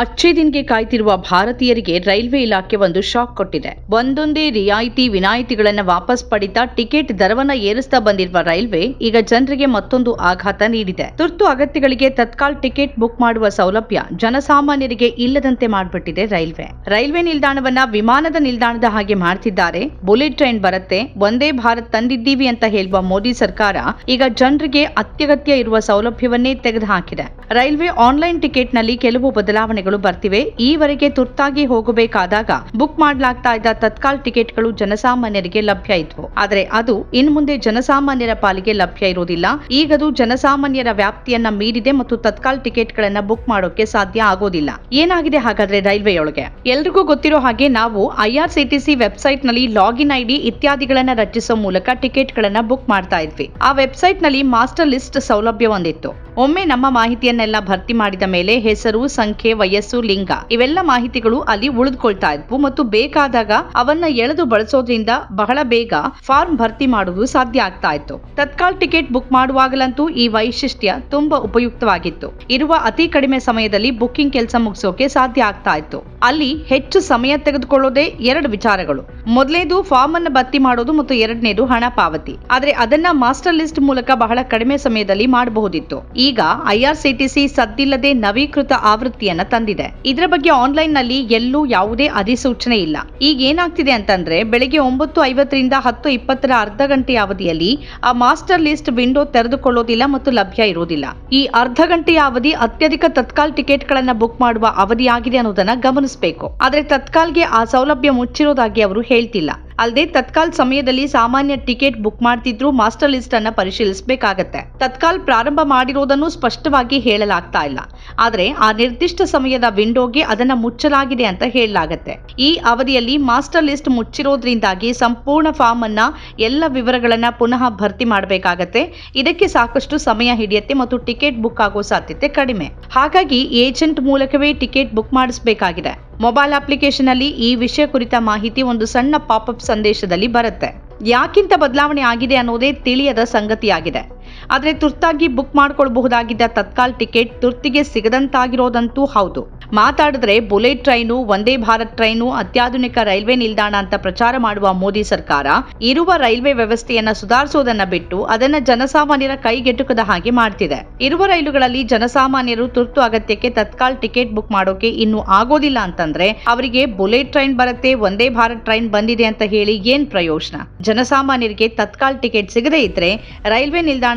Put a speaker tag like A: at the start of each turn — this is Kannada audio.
A: ಅಚ್ಚೇ ದಿನ್ಗೆ ಕಾಯ್ತಿರುವ ಭಾರತೀಯರಿಗೆ ರೈಲ್ವೆ ಇಲಾಖೆ ಒಂದು ಶಾಕ್ ಕೊಟ್ಟಿದೆ. ಒಂದೊಂದೇ ರಿಯಾಯಿತಿ ವಿನಾಯಿತಿಗಳನ್ನು ವಾಪಸ್ ಪಡಿತಾ ಟಿಕೆಟ್ ದರವನ್ನ ಏರಿಸ್ತಾ ಬಂದಿರುವ ರೈಲ್ವೆ ಈಗ ಜನರಿಗೆ ಮತ್ತೊಂದು ಆಘಾತ ನೀಡಿದೆ. ತುರ್ತು ಅಗತ್ಯಗಳಿಗೆ ತತ್ಕಾಲ್ ಟಿಕೆಟ್ ಬುಕ್ ಮಾಡುವ ಸೌಲಭ್ಯ ಜನಸಾಮಾನ್ಯರಿಗೆ ಇಲ್ಲದಂತೆ ಮಾಡಿಬಿಟ್ಟಿದೆ ರೈಲ್ವೆ. ರೈಲ್ವೆ ನಿಲ್ದಾಣವನ್ನ ವಿಮಾನದ ನಿಲ್ದಾಣದ ಹಾಗೆ ಮಾಡ್ತಿದ್ದಾರೆ. ಬುಲೆಟ್ ಟ್ರೈನ್ ಬರುತ್ತೆ. ಒಂದೇ ಭಾರತ್ ತಂದಿದ್ದೀವಿ ಅಂತ ಹೇಳುವ ಮೋದಿ ಸರ್ಕಾರ ಈಗ ಜನರಿಗೆ ಅತ್ಯಗತ್ಯ ಇರುವ ಸೌಲಭ್ಯವನ್ನೇ ತೆಗೆದುಹಾಕಿದೆ. ರೈಲ್ವೆ ಆನ್ಲೈನ್ ಟಿಕೆಟ್ನಲ್ಲಿ ಕೆಲವು ಬದಲಾವಣೆಗಳು ಬರ್ತಿವೆ. ಈವರೆಗೆ ತುರ್ತಾಗಿ ಹೋಗಬೇಕಾದಾಗ ಬುಕ್ ಮಾಡಲಾಗ್ತಾ ಇದ್ದ ತತ್ಕಾಲ್ ಟಿಕೆಟ್ಗಳು ಜನಸಾಮಾನ್ಯರಿಗೆ ಲಭ್ಯ ಇದ್ವು. ಆದರೆ ಅದು ಇನ್ ಮುಂದೆ ಜನಸಾಮಾನ್ಯರ ಪಾಲಿಗೆ ಲಭ್ಯ ಇರುವುದಿಲ್ಲ. ಈಗದು ಜನಸಾಮಾನ್ಯರ ವ್ಯಾಪ್ತಿಯನ್ನ ಮೀರಿದೆ ಮತ್ತು ತತ್ಕಾಲ್ ಟಿಕೆಟ್ಗಳನ್ನ ಬುಕ್ ಮಾಡೋಕೆ ಸಾಧ್ಯ ಆಗೋದಿಲ್ಲ. ಏನಾಗಿದೆ ಹಾಗಾದ್ರೆ ರೈಲ್ವೆಯೊಳಗೆ? ಎಲ್ರಿಗೂ ಗೊತ್ತಿರೋ ಹಾಗೆ ನಾವು ಐಆರ್ಸಿಟಿಸಿ ವೆಬ್ಸೈಟ್ನಲ್ಲಿ ಲಾಗಿನ್ ಐಡಿ ಇತ್ಯಾದಿಗಳನ್ನ ರಚಿಸೋ ಮೂಲಕ ಟಿಕೆಟ್ ಗಳನ್ನ ಬುಕ್ ಮಾಡ್ತಾ ಇದ್ವಿ. ಆ ವೆಬ್ಸೈಟ್ನಲ್ಲಿ ಮಾಸ್ಟರ್ ಲಿಸ್ಟ್ ಸೌಲಭ್ಯ ಹೊಂದಿತ್ತು ಒಮ್ಮೆ ನಮ್ಮ ಮಾಹಿತಿಯನ್ನೆಲ್ಲ ಭರ್ತಿ ಮಾಡಿದ ಮೇಲೆ ಹೆಸರು, ಸಂಖ್ಯೆ ವಯಸ್ಸು ಲಿಂಗ. ಇವೆಲ್ಲ ಮಾಹಿತಿಗಳು ಅಲ್ಲಿ ಉಳಿದುಕೊಳ್ತಾ ಇದ್ವು ಮತ್ತು ಬೇಕಾದಾಗ ಅವನ್ನ ಎಳೆದು ಬಳಸೋದ್ರಿಂದ ಬಹಳ ಬೇಗ ಫಾರ್ಮ್ ಭರ್ತಿ ಮಾಡುವುದು ಸಾಧ್ಯ ಆಗ್ತಾ ಇತ್ತು. ತತ್ಕಾಲ್ ಟಿಕೆಟ್ ಬುಕ್ ಮಾಡುವಾಗಲಂತೂ ಈ ವೈಶಿಷ್ಟ್ಯ ತುಂಬಾ ಉಪಯುಕ್ತವಾಗಿತ್ತು. ಇರುವ ಅತಿ ಕಡಿಮೆ ಸಮಯದಲ್ಲಿ ಬುಕ್ಕಿಂಗ್ ಕೆಲಸ ಮುಗಿಸೋಕೆ ಸಾಧ್ಯ ಆಗ್ತಾ ಇತ್ತು. ಅಲ್ಲಿ ಹೆಚ್ಚು ಸಮಯ ತೆಗೆದುಕೊಳ್ಳೋದೇ ಎರಡು ವಿಚಾರಗಳು. ಮೊದಲನೇದು ಫಾರ್ಮ್ ಅನ್ನ ಭರ್ತಿ ಮಾಡೋದು ಮತ್ತು ಎರಡನೇದು ಹಣ ಪಾವತಿ. ಆದ್ರೆ ಅದನ್ನ ಮಾಸ್ಟರ್ ಲಿಸ್ಟ್ ಮೂಲಕ ಬಹಳ ಕಡಿಮೆ ಸಮಯದಲ್ಲಿ ಮಾಡಬಹುದಿತ್ತು. ಈಗ ಐಆರ್ಸಿಟಿಸಿ ಸದ್ದಿಲ್ಲದೆ ನವೀಕೃತ ಆವೃತ್ತಿಯನ್ನ ತಂದಿದೆ ಇದರ ಬಗ್ಗೆ ಆನ್ಲೈನ್ನಲ್ಲಿ ಎಲ್ಲೂ ಯಾವುದೇ ಅಧಿಸೂಚನೆ ಇಲ್ಲ. ಈಗ ಏನಾಗ್ತಿದೆ ಅಂತಂದ್ರೆ, ಬೆಳಿಗ್ಗೆ ಒಂಬತ್ತು ಐವತ್ತರಿಂದ ಹತ್ತು ಇಪ್ಪತ್ತರ ಅರ್ಧ ಗಂಟೆಯ ಅವಧಿಯಲ್ಲಿ ಆ ಮಾಸ್ಟರ್ ಲಿಸ್ಟ್ ವಿಂಡೋ ತೆರೆದುಕೊಳ್ಳೋದಿಲ್ಲ ಮತ್ತು ಲಭ್ಯ ಇರುವುದಿಲ್ಲ. ಈ ಅರ್ಧ ಗಂಟೆಯ ಅವಧಿ ಅತ್ಯಧಿಕ ತತ್ಕಾಲ್ ಟಿಕೆಟ್ ಗಳನ್ನ ಬುಕ್ ಮಾಡುವ ಅವಧಿಯಾಗಿದೆ ಅನ್ನೋದನ್ನ ಗಮನಿಸಬೇಕು. ಆದ್ರೆ ತತ್ಕಾಲ್ಗೆ ಆ ಸೌಲಭ್ಯ ಮುಚ್ಚಿರೋದಾಗಿ ಅವರು ಹೇಳ್ತಿಲ್ಲ. ಅಲ್ಲದೆ ತತ್ಕಾಲ್ ಸಮಯದಲ್ಲಿ ಸಾಮಾನ್ಯ ಟಿಕೆಟ್ ಬುಕ್ ಮಾಡ್ತಿದ್ರು ಮಾಸ್ಟರ್ ಲಿಸ್ಟ್ ಅನ್ನ ಪರಿಶೀಲಿಸಬೇಕಾಗತ್ತೆ. ತತ್ಕಾಲ್ ಪ್ರಾರಂಭ ಮಾಡಿರೋದನ್ನು ಸ್ಪಷ್ಟವಾಗಿ ಹೇಳಲಾಗ್ತಾ ಇಲ್ಲ. ಆದ್ರೆ ಆ ನಿರ್ದಿಷ್ಟ ಸಮಯದ ವಿಂಡೋಗೆ ಅದನ್ನ ಮುಚ್ಚಲಾಗಿದೆ ಅಂತ ಹೇಳಲಾಗತ್ತೆ. ಈ ಅವಧಿಯಲ್ಲಿ ಮಾಸ್ಟರ್ ಲಿಸ್ಟ್ ಮುಚ್ಚಿರೋದ್ರಿಂದಾಗಿ ಸಂಪೂರ್ಣ ಫಾರ್ಮ್ ಅನ್ನ ಎಲ್ಲ ವಿವರಗಳನ್ನ ಪುನಃ ಭರ್ತಿ ಮಾಡಬೇಕಾಗತ್ತೆ. ಇದಕ್ಕೆ ಸಾಕಷ್ಟು ಸಮಯ ಹಿಡಿಯುತ್ತೆ ಮತ್ತು ಟಿಕೆಟ್ ಬುಕ್ ಆಗೋ ಸಾಧ್ಯತೆ ಕಡಿಮೆ. ಹಾಗಾಗಿ ಏಜೆಂಟ್ ಮೂಲಕವೇ ಟಿಕೆಟ್ ಬುಕ್ ಮಾಡಿಸಬೇಕಾಗಿದೆ. ಮೊಬೈಲ್ ಅಪ್ಲಿಕೇಶನ್ ಅಲ್ಲಿ ಈ ವಿಷಯ ಕುರಿತ ಮಾಹಿತಿ ಒಂದು ಸಣ್ಣ ಪಾಪ್ ಅಪ್ ಸಂದೇಶದಲ್ಲಿ ಬರುತ್ತೆ. ಯಾಕಿಂತ ಬದಲಾವಣೆ ಆಗಿದೆ ಅನ್ನೋದೇ ತಿಳಿಯದ ಸಂಗತಿಯಾಗಿದೆ. ಆದರೆ ತುರ್ತಾಗಿ ಬುಕ್ ಮಾಡ್ಕೊಳ್ಬಹುದಾಗಿದ್ದ ತತ್ಕಾಲ್ ಟಿಕೆಟ್. ತುರ್ತಿಗೆ ಸಿಗದಂತಾಗಿರೋದಂತೂ ಹೌದು. ಮಾತಾಡಿದ್ರೆ bullet train, Vande Bharat train, ಅತ್ಯಾಧುನಿಕ ರೈಲ್ವೆ ನಿಲ್ದಾಣ ಅಂತ ಪ್ರಚಾರ ಮಾಡುವ ಮೋದಿ ಸರ್ಕಾರ ಇರುವ ರೈಲ್ವೆ ವ್ಯವಸ್ಥೆಯನ್ನ ಸುಧಾರಿಸೋದನ್ನ ಬಿಟ್ಟು ಅದನ್ನ ಜನಸಾಮಾನ್ಯರ ಕೈಗೆಟುಕದ ಹಾಗೆ ಮಾಡ್ತಿದೆ. ಇರುವ ರೈಲುಗಳಲ್ಲಿ ಜನಸಾಮಾನ್ಯರು ತುರ್ತು ಅಗತ್ಯಕ್ಕೆ ತತ್ಕಾಲ್ ಟಿಕೆಟ್ ಬುಕ್ ಮಾಡೋಕೆ ಇನ್ನು ಆಗೋದಿಲ್ಲ ಅಂತಂದ್ರೆ ಅವರಿಗೆ ಬುಲೆಟ್ ಟ್ರೈನ್ ಬರುತ್ತೆ, ವಂದೇ ಭಾರತ್ ಟ್ರೈನ್ ಬಂದಿದೆ ಅಂತ ಹೇಳಿ ಏನ್ ಪ್ರಯೋಜನ? ಜನಸಾಮಾನ್ಯರಿಗೆ ತತ್ಕಾಲ್ ಟಿಕೆಟ್ ಸಿಗದೇ ಇದ್ರೆ ರೈಲ್ವೆ